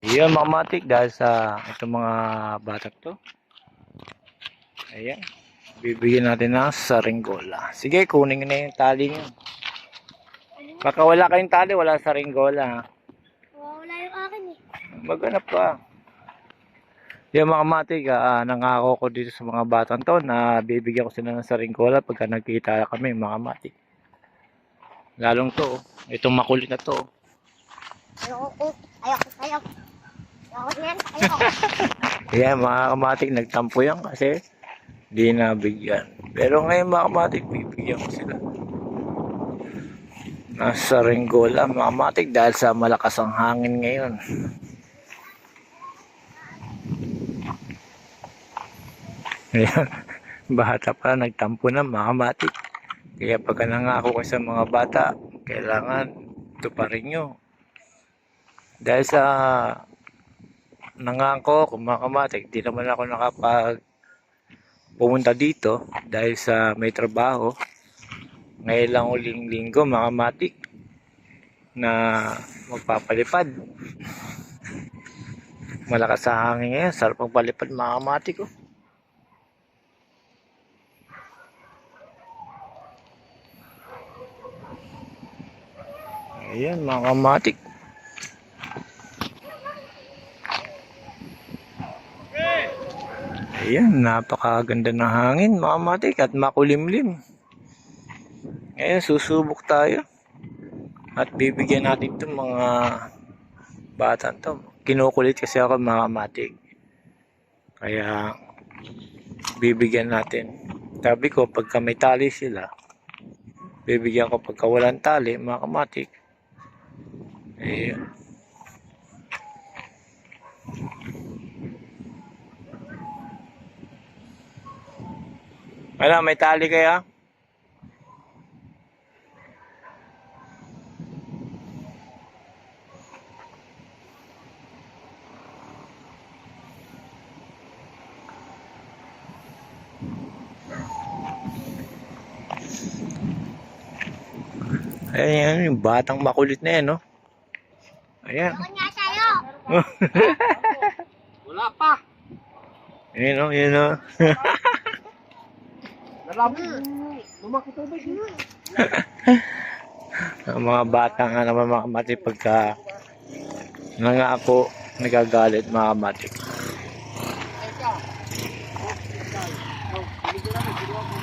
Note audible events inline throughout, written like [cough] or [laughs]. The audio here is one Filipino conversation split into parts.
Ayan mga matik dahil sa itong mga batak to. Ayan. Bibigyan natin ng saringgola. Sige, kunin na yung tali nyo. Baka wala kayong tali, wala saringgola. Wala yung akin eh. Maghanap ka. Yung mga matik, ah, nangako ko dito sa mga batang to na bibigyan ko sila ng saringgola pagka nagkita kami mga matik. Lalong to, oh. itong makulit na to. oh. Ayoko, ayoko, ayoko. [laughs] Ayan, mga kamatik, nagtampo yan kasi di nabigyan. Pero ngayon mga kamatik, bibigyan ko sila. Nasa Ringgola, mga kamatik, dahil sa malakas ang hangin ngayon. Ayan, [laughs] bata pa, nagtampo na mga kamatik. Kaya pagka nangako ko sa mga bata, kailangan tuparin nyo. Dahil sa nangako kung mga kamatik, di naman ako nakapag pumunta dito dahil sa may trabaho. Ngayon lang uling linggo mga kamatik na magpapalipad. Malakas sa hangin ngayon, sarap magpalipad mga kamatik oh. Ayan mga kamatik. Ayan, napakaganda ng hangin, mga at makulimlim. Ngayon, susubok tayo. At bibigyan natin itong mga bata to. Kinukulit kasi ako mga. Kaya, bibigyan natin. Sabi ko, pagka may tali sila, bibigyan ko pagka walang tali, mga kamatik. Ayan. Ano, may tali kaya? Ayan, yung batang makulit na yan, no? Ayan. [laughs] Wala pa. Ayan, no? Ayan, no? [laughs] Tubig. [laughs] Ang mga bata nga naman mga kamati pagka nagagalit mga. Eka. Oh, binigyan namin, ginawa mo.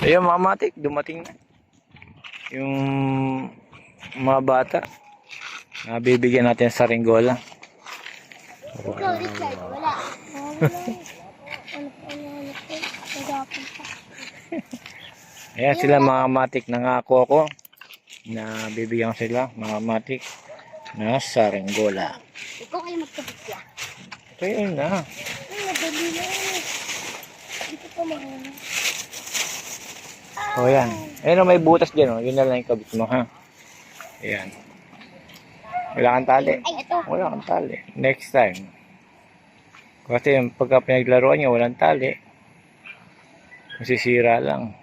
Ayun mga kamati, dumating na. Yung mga bata na bibigyan natin sa ringgola. Ikaw, Ayan sila mga matik, nangako ako na bibigyan ko sila mga matik na sa ringgola. Ikaw kayo magkabigya. Ito yun na. Ay, madali na. Dito pa mahana. O yan. Ayun o, may butas dyan o. Yun na lang yung kabit mo ha. Ayan. Wala kang tali. Ay, ito. Wala kang tali. Next time. Kasi yung pagka pinaglaruan niya, walang tali. Masisira lang.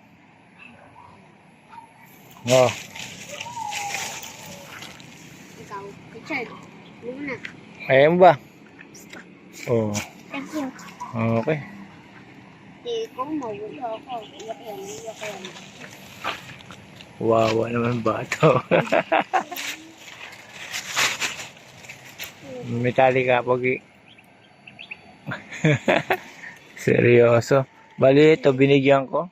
Oh, Ikaw, Richard. Muna. ayan ba? Oh, Thank you. okay. Hindi ko mawala ako. Iyak yan, iyak yan. Wawa naman bata. May tali ka, Pogi. [laughs] Seryoso. Bali, ito binigyan ko.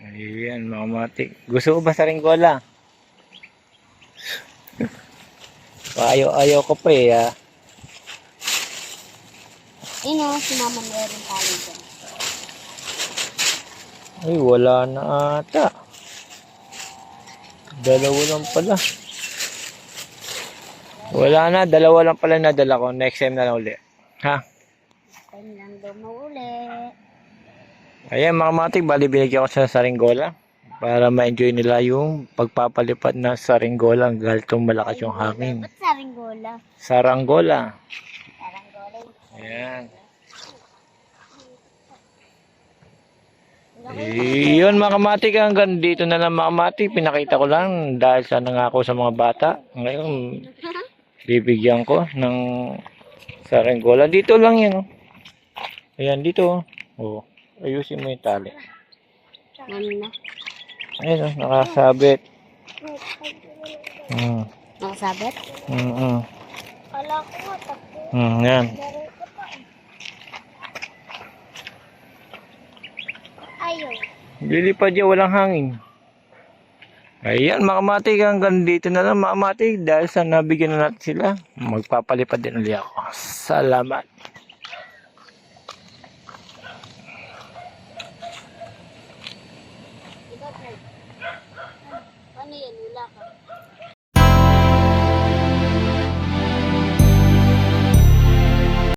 Ayan, mga matik. Gusto ko ba sa ringgola? Ayaw-ayaw ko pa eh. Ah. Ayun o, si mama meron tali dyan. Ay, wala na ata. Dalawa lang pala. Wala na, dalawa lang pala nadala ko. Next time na lang uli. Ha? Time lang daw mauli. Ayan mga matik, bali binigyan ko sa saringgola para ma-enjoy nila yung pagpapalipad na saringgola ang galtong malakas yung hangin. Ba't saringgola? Saranggola. Saranggola. Ayan. Yun mga kamatik, hanggang dito na lang mga kamatik. Pinakita ko lang dahil sa nangako sa mga bata. Ngayon, [laughs] bibigyan ko ng sarenggola. Dito lang yan, oh. Ayan, dito, oh. Oh, ayusin mo yung tali. Ano na? Ayan, oh, nakasabit. Mm, Nakasabit? mm, mm. Kala ko nga, tapos. Mm, yan. Ayaw. Lilipad yan, walang hangin. Ayan mga matik, hanggang dito na lang mga dahil sa nabigyan na natin sila, magpapalipad din ulit ako. Salamat. Ano yan? Wala ka.